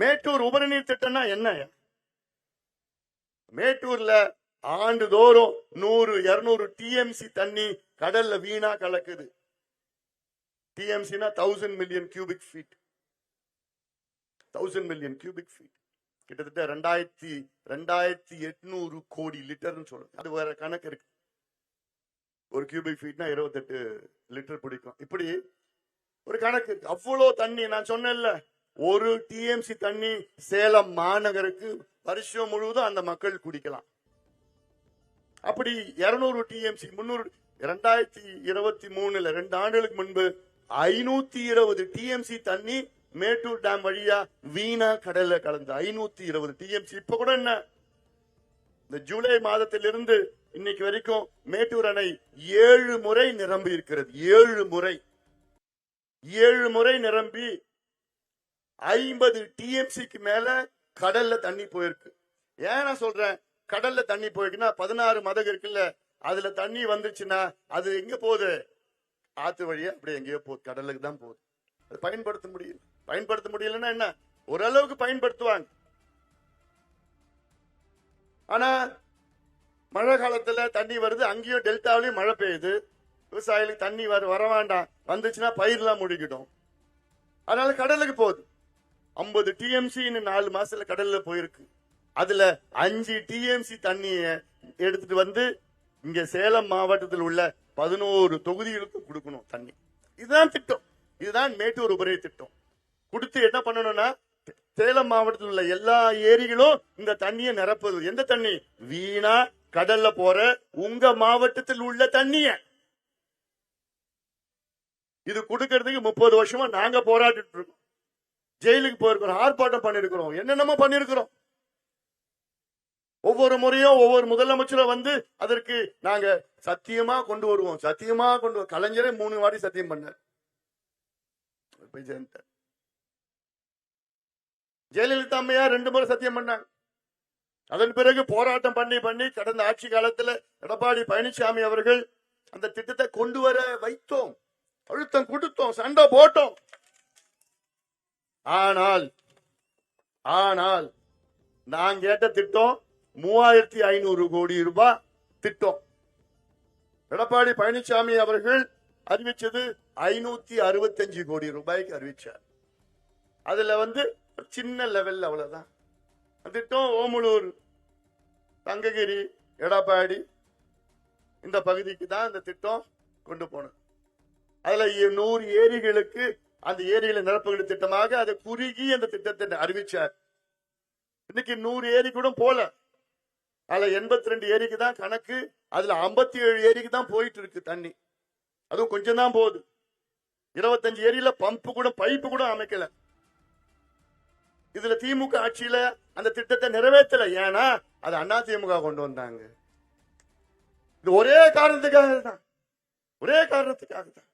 மேட்டூர் உபரிநீர் திட்டம்னா என்ன? மேட்டூர்ல ஆண்டுதோறும் நூறு இருநூறு டிஎம்சி தண்ணி கடல்ல வீணா கலக்குது. டிஎம்சினா thousand million cubic feet thousand million cubic feet கிட்டத்தட்ட ரெண்டாயிரத்தி ரெண்டாயிரத்தி எட்நூறு கோடி லிட்டர்னு சொல்லுங்க. அது வேற கணக்கு இருக்கு. ஒரு கியூபிக் ஃபீட்னா இருபத்தெட்டு லிட்டர் பிடிக்கும். இப்படி ஒரு கணக்கு அவ்வளோ தண்ணி நான் சொன்னேன்ல. ஒரு டிஎம்சி தண்ணி சேலம் மாநகருக்கு வருஷம் முழுவதும் அந்த மக்கள் குடிக்கலாம். அப்படி இருநூறு டிஎம்சி முன்னூறு ரெண்டாயிரத்தி இருபத்தி மூணுல ரெண்டு ஆண்டுகளுக்கு முன்பு ஐநூத்தி இருபது டிஎம்சி தண்ணி மேட்டூர் டேம் வழியா வீணா கடல்ல கலந்து. ஐநூத்தி இருபது டிஎம்சி இப்ப கூட என்ன? இந்த ஜூலை மாதத்திலிருந்து இன்னைக்கு வரைக்கும் மேட்டூர் அணை ஏழு முறை நிரம்பி இருக்கிறது. ஏழு முறை. ஏழு முறை நிரம்பி ஐம்பது டிஎம்சிக்கு மேல கடல்ல தண்ணி போயிருக்கு. ஏன் நான் சொல்றேன்? கடல்ல தண்ணி போயிருக்குன்னா பதினாறு மதகு இருக்குல்ல அதுல தண்ணி வந்துச்சுன்னா அது எங்க போகுது? ஆத்து வழியா அப்படி எங்கேயோ போகுது கடலுக்கு தான் போகுது. அது பயன்படுத்த முடியல. பயன்படுத்த முடியலன்னா என்ன? ஓரளவுக்கு பயன்படுத்துவாங்க. ஆனா மழை காலத்துல தண்ணி வருது அங்கேயும் டெல்டாவிலயும் மழை பெய்யுது. விவசாயிகளுக்கு தண்ணி வர வர வேண்டாம். வந்துச்சுன்னா பயிர்லாம் முழுகிடும் அதனால கடலுக்கு போகுது. ஐம்பது டிஎம்சின்னு நாலு மாசத்துல கடல்ல போயிருக்கு. அதுல அஞ்சு டிஎம்சி தண்ணிய எடுத்துட்டு வந்து இங்க சேலம் மாவட்டத்தில் உள்ள பதினோரு தொகுதிகளுக்கு கொடுக்கணும் தண்ணி. இதுதான் திட்டம். இதுதான் மேட்டூர் உபரி திட்டம். கொடுத்து என்ன பண்ணணும்னா சேலம் மாவட்டத்தில் உள்ள எல்லா ஏரிகளும் இந்த தண்ணியை நிரப்புது. எந்த தண்ணி? வீணா கடல்ல போற உங்க மாவட்டத்தில் உள்ள தண்ணிய. இது கொடுக்கறதுக்கு முப்பது வருஷமா நாங்க போராடிட்டு இருக்கோம். ஜெயிலுக்கு போயிருக்கிறோம் ஆர்ப்பாட்டம் பண்ணிருக்கிறோம் என்னென்னமோ பண்ணிருக்கிறோம் ஒவ்வொரு முறையும் ஒவ்வொரு முதலமைச்சரும் வந்து அதற்கு நாங்க சத்தியமா கொண்டு வருவோம். சத்தியமா கொண்டு கலைஞரே மூணு வாட்டி சத்தியம் பண்ணார். ஜெயலலிதா அம்மையா ரெண்டு முறை சத்தியம் பண்ணாங்க. அதன் பிறகு போராட்டம் பண்ணி பண்ணி கடந்த ஆட்சி காலத்துல எடப்பாடி பழனிசாமி அவர்கள் அந்த திட்டத்தை கொண்டு வர வைத்தோம். அழுத்தம் கொடுத்தோம் சண்டை போட்டோம். ஆனால் ஆனால் நான் கேட்ட திட்டம் மூவாயிரத்தி ஐநூறு கோடி ரூபாய் திட்டம். எடப்பாடி பழனிசாமி அவர்கள் அறிவிச்சது ஐநூத்தி அறுபத்தஞ்சு கோடி ரூபாய்க்கு அறிவிச்சார். அதுல வந்து ஒரு சின்ன லெவல்ல அவ்வளவுதான். அந்த திட்டம் ஓமலூர் தங்ககிரி எடப்பாடி இந்த பகுதிக்கு தான் இந்த திட்டம் கொண்டு போனது. அதுல நூறு ஏரிகளுக்கு அந்த ஏரியில நிரப்புகிற திட்டமாக அதை குறுகி அந்த திட்டத்தை அறிவிச்சார். இன்னைக்கு நூறு ஏரி கூட போல. அதுல எண்பத்தி ரெண்டு ஏரிக்கு தான் கணக்கு அதுல ஐம்பத்தி ஏழு ஏரிக்கு தான் போயிட்டு இருக்கு தண்ணி. அதுவும் கொஞ்சம் தான் போகுது. இருபத்தஞ்சு ஏரியில பம்பு கூட பைப்பு கூட அமைக்கல. இதுல திமுக ஆட்சியில அந்த திட்டத்தை நிறைவேற்றல. ஏன்னா அது அண்ணா திமுக கொண்டு வந்தாங்க. இது ஒரே காரணத்துக்காக தான் ஒரே காரணத்துக்காக தான்